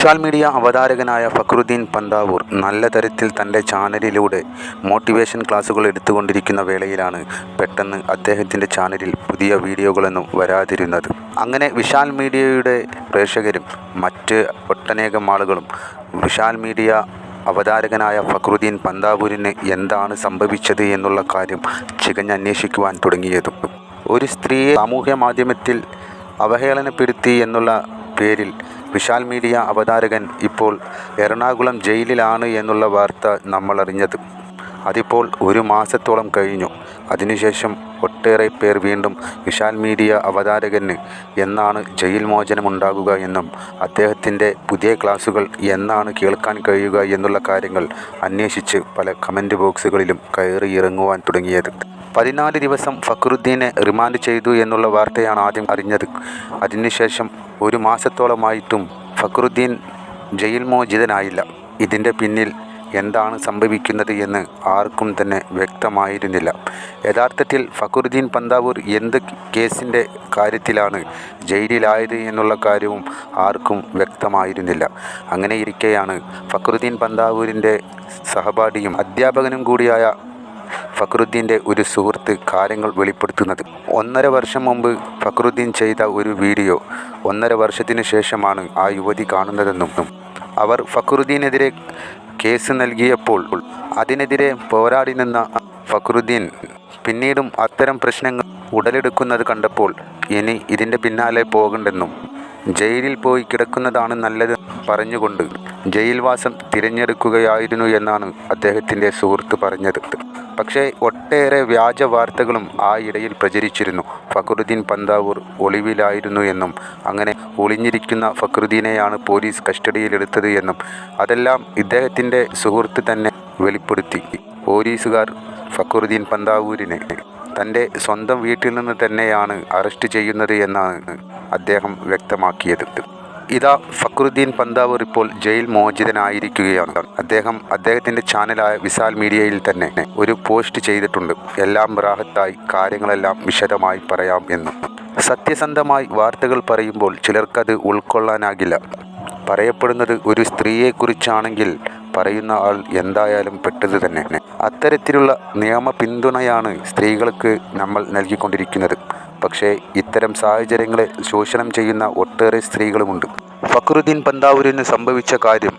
Social media അവതാരകനായ ഫക്രുദ്ദീൻ പന്താവൂർ നല്ല തരത്തിൽ തന്റെ ചാനലിലൂടെ മോട്ടിവേഷൻ ക്ലാസ്സുകൾ എടുത്തുകൊണ്ടിരിക്കുന്ന വേളയിലാണ് പെട്ടെന്ന് അദ്ദേഹത്തിന്റെ ചാനലിൽ പുതിയ വീഡിയോകളൊന്നും വരാതിരുന്നത്. അങ്ങനെ വിശാൽ മീഡിയയുടെ പ്രേക്ഷകരും മറ്റ് ഒട്ടനേകം ആളുകളും വിശാൽ മീഡിയ അവതാരകനായ ഫക്രുദ്ദീൻ പന്താവൂരിന് എന്താണ് സംഭവിച്ചത് എന്നുള്ള കാര്യം ചികഞ്ഞന്വേഷിക്കുവാൻ തുടങ്ങിയതും. ഒരു സ്ത്രീയെ സാമൂഹ്യ മാധ്യമത്തിൽ അവഹേളനപ്പെടുത്തി എന്നുള്ള പേരിൽ വിശാൽ മീഡിയ അവതാരകൻ ഇപ്പോൾ എറണാകുളം ജയിലിലാണ് എന്നുള്ള വാർത്ത നമ്മളറിഞ്ഞത്. അതിപ്പോൾ ഒരു മാസത്തോളം കഴിഞ്ഞു. അതിനുശേഷം ഒട്ടേറെ പേർ വീണ്ടും വിശാൽ മീഡിയ അവതാരകന് എന്നാണ് ജയിൽ മോചനം ഉണ്ടാകുക എന്നും അദ്ദേഹത്തിന്റെ പുതിയ ക്ലാസുകൾ എന്നാണ് കേൾക്കാൻ കഴിയുക എന്നുള്ള കാര്യങ്ങൾ അന്വേഷിച്ച് പല കമന്റ് ബോക്സുകളിലും കയറി ഇറങ്ങുവാൻ തുടങ്ങിയത്. പതിനാല് ദിവസം ഫക്രുദ്ദീനെ റിമാൻഡ് ചെയ്തു എന്നുള്ള വാർത്തയാണ് ആദ്യം അറിഞ്ഞത്. അതിനുശേഷം ഒരു മാസത്തോളമായിട്ടും ഫക്രുദ്ദീൻ ജയിൽ മോചിതനായില്ല. ഇതിന്റെ പിന്നിൽ എന്താണ് സംഭവിക്കുന്നത് എന്ന് ആർക്കും തന്നെ വ്യക്തമായിരുന്നില്ല. യഥാർത്ഥത്തിൽ ഫക്രുദ്ദീൻ പന്താവൂർ എന്ത് കേസിന്റെ കാര്യത്തിലാണ് ജയിലിലായത് എന്നുള്ള കാര്യവും ആർക്കും വ്യക്തമായിരുന്നില്ല. അങ്ങനെ ഇരിക്കെയാണ് ഫക്രുദ്ദീൻ പന്താവൂരിന്റെ സഹപാഠിയും അധ്യാപകനും കൂടിയായ ഫക്രുദ്ദീന്റെ ഒരു സുഹൃത്ത് കാര്യങ്ങൾ വെളിപ്പെടുത്തുന്നത്. ഒന്നര വർഷം മുമ്പ് ഫക്രുദ്ദീൻ ചെയ്ത ഒരു വീഡിയോ ഒന്നര വർഷത്തിന് ശേഷമാണ് ആ യുവതി കാണുന്നതെന്നും അവർ ഫക്രുദ്ദീനെതിരെ കേസ് നൽകിയപ്പോൾ അതിനെതിരെ പോരാടി നിന്ന ഫക്രുദ്ദീൻ പിന്നീടും അത്തരം പ്രശ്നങ്ങൾ ഉടലെടുക്കുന്നത് കണ്ടപ്പോൾ ഇനി ഇതിന്റെ പിന്നാലെ പോകണ്ടെന്നും ജയിലിൽ പോയി കിടക്കുന്നതാണ് നല്ലത് പറഞ്ഞുകൊണ്ട് ജയിൽവാസം തിരഞ്ഞെടുക്കുകയായിരുന്നു എന്നാണ് അദ്ദേഹത്തിന്റെ സുഹൃത്ത് പറഞ്ഞത്. പക്ഷേ ഒട്ടേറെ വ്യാജ വാർത്തകളും ആ ഇടയിൽ പ്രചരിച്ചിരുന്നു. ഫക്രുദ്ദീൻ പന്താവൂർ ഒളിവിലായിരുന്നു എന്നും അങ്ങനെ ഒളിഞ്ഞിരിക്കുന്ന ഫക്രുദ്ദീനെയാണ് പോലീസ് കസ്റ്റഡിയിലെടുത്തത് എന്നും അതെല്ലാം ഇദ്ദേഹത്തിന്റെ സുഹൃത്ത് തന്നെ വെളിപ്പെടുത്തി. പോലീസുകാർ ഫക്രുദ്ദീൻ പന്താവൂരിനെ തന്റെ സ്വന്തം വീട്ടിൽ നിന്ന് തന്നെയാണ് അറസ്റ്റ് ചെയ്യുന്നത് എന്നാണ് അദ്ദേഹം വ്യക്തമാക്കിയത്. ഇതാ ഫക്രുദ്ദീൻ പന്താവൂർ ഇപ്പോൾ ജയിൽ മോചിതനായിരിക്കുകയാണ്. അദ്ദേഹം അദ്ദേഹത്തിന്റെ ചാനലായ വിശാൽ മീഡിയയിൽ തന്നെ ഒരു പോസ്റ്റ് ചെയ്തിട്ടുണ്ട്. എല്ലാം റാഹത്തായി കാര്യങ്ങളെല്ലാം വിശദമായി പറയാം എന്ന്. സത്യസന്ധമായി വാർത്തകൾ പറയുമ്പോൾ ചിലർക്കത് ഉൾക്കൊള്ളാനാകില്ല. പറയപ്പെടുന്നത് ഒരു സ്ത്രീയെക്കുറിച്ചാണെങ്കിൽ പറയുന്ന ആൾ എന്തായാലും പെട്ടത് തന്നെ. അത്തരത്തിലുള്ള നിയമ പിന്തുണയാണ് സ്ത്രീകൾക്ക് നമ്മൾ നൽകിക്കൊണ്ടിരിക്കുന്നത്. പക്ഷേ ഇത്തരം സാഹചര്യങ്ങളെ ചൂഷണം ചെയ്യുന്ന ഒട്ടേറെ സ്ത്രീകളുമുണ്ട്. ഫക്രുദ്ദീൻ പന്താവൂരിന് സംഭവിച്ച കാര്യം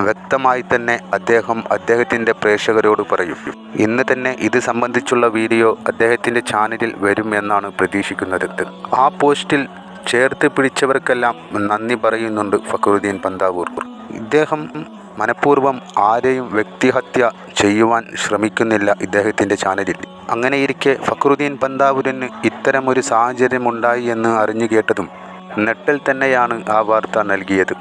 വ്യക്തമായി തന്നെ അദ്ദേഹം അദ്ദേഹത്തിന്റെ പ്രേക്ഷകരോട് പറയും. ഇന്ന് തന്നെ ഇത് സംബന്ധിച്ചുള്ള വീഡിയോ അദ്ദേഹത്തിന്റെ ചാനലിൽ വരും എന്നാണ് പ്രതീക്ഷിക്കുന്നത്. ആ പോസ്റ്റിൽ ചേർത്ത് പിടിച്ചവർക്കെല്ലാം നന്ദി പറയുന്നുണ്ട് ഫക്രുദ്ദീൻ പന്താവൂർ. ഇദ്ദേഹം മനഃപൂർവം ആരെയും വ്യക്തിഹത്യ ചെയ്യുവാൻ ശ്രമിക്കുന്നില്ല ഇദ്ദേഹത്തിന്റെ ചാനലിൽ. അങ്ങനെയിരിക്കെ ഫക്രുദ്ദീൻ പന്താവൂരിന് ഇത്തരമൊരു സാഹചര്യമുണ്ടായി എന്ന് അറിഞ്ഞു കേട്ടതും നെട്ടൽ തന്നെയാണ് ആ വാർത്ത നൽകിയത്.